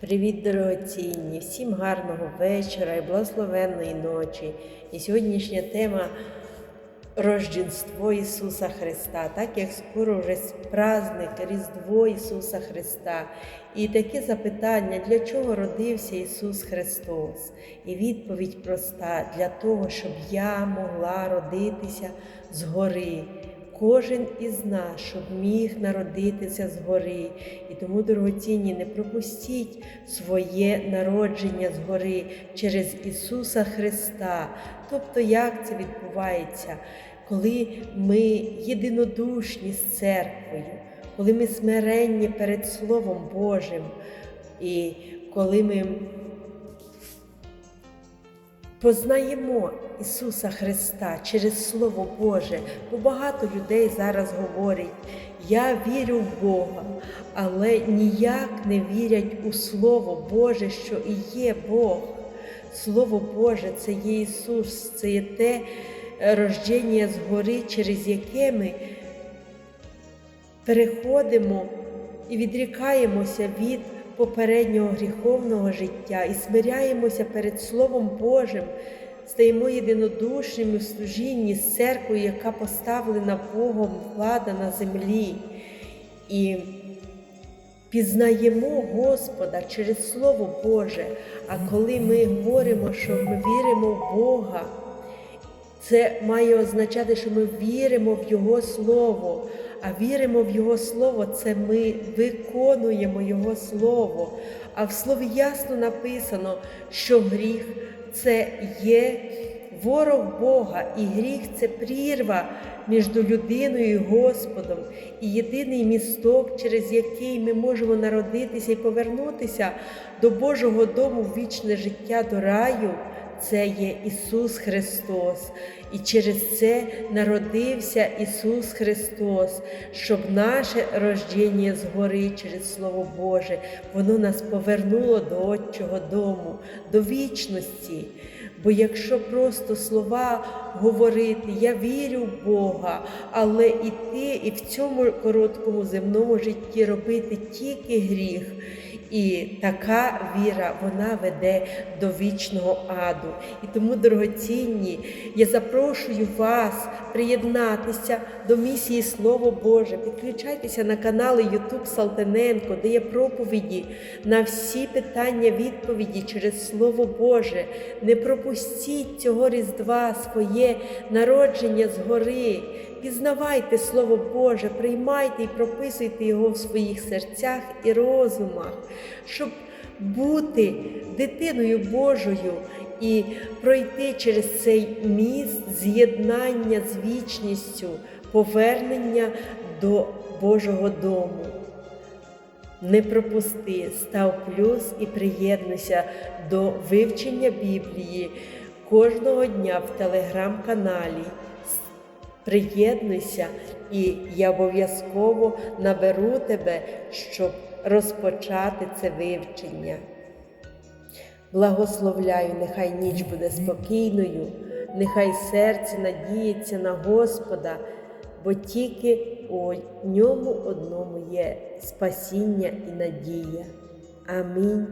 Привіт, дорогоцінні! Всім гарного вечора і благословенної ночі. І сьогоднішня тема Рождество Ісуса Христа, так як скоро вже праздник Різдво Ісуса Христа. І таке запитання, для чого родився Ісус Христос? І відповідь проста: для того, щоб я могла родитися згори. Кожен із нас, щоб міг народитися згори. І тому, дорогоцінні, не пропустіть своє народження згори через Ісуса Христа. Тобто, як це відбувається, коли ми єдинодушні з церквою, коли ми смиренні перед Словом Божим, і коли ми Познаємо Ісуса Христа через Слово Боже, бо багато людей зараз говорять, я вірю в Бога, але ніяк не вірять у Слово Боже, що і є Бог. Слово Боже це є Ісус, це є те рождення згори, через яке ми переходимо і відрікаємося від попереднього гріховного життя і смиряємося перед Словом Божим, стаємо єдинодушними в служінні з церквою, яка поставлена Богом влада на землі. І пізнаємо Господа через Слово Боже. А коли ми говоримо, що ми віримо в Бога, це має означати, що ми віримо в Його Слово. А віримо в Його Слово, це ми виконуємо Його Слово. А в Слові ясно написано, що гріх це є ворог Бога, і гріх це прірва між людиною і Господом, і єдиний місток, через який ми можемо народитися і повернутися до Божого дому в вічне життя до раю це є Ісус Христос. І через це народився Ісус Христос, щоб наше рождення згори через Слово Боже, воно нас повернуло до Отчого дому, до вічності. Бо якщо просто слова говорити, я вірю в Бога, але іти і в цьому короткому земному житті робити тільки гріх. І така віра вона веде до вічного аду. І тому, дорогоцінні, я запрошую вас приєднатися до місії Слово Боже. Підключайтеся на канали Ютуб Салтаненко, де є проповіді на всі питання, відповіді через Слово Боже. Не пропустіть цього Різдва, своє народження згори. Пізнавайте Слово Боже, приймайте і прописуйте його в своїх серцях і розумах, щоб бути дитиною Божою і пройти через цей міст з'єднання з вічністю, повернення до Божого дому. Не пропусти, став плюс і приєднуйся до вивчення Біблії кожного дня в телеграм-каналі. Приєднуйся, і я обов'язково наберу тебе, щоб розпочати це вивчення. Благословляю, нехай ніч буде спокійною, нехай серце надіється на Господа, бо тільки у ньому одному є спасіння і надія. Амінь.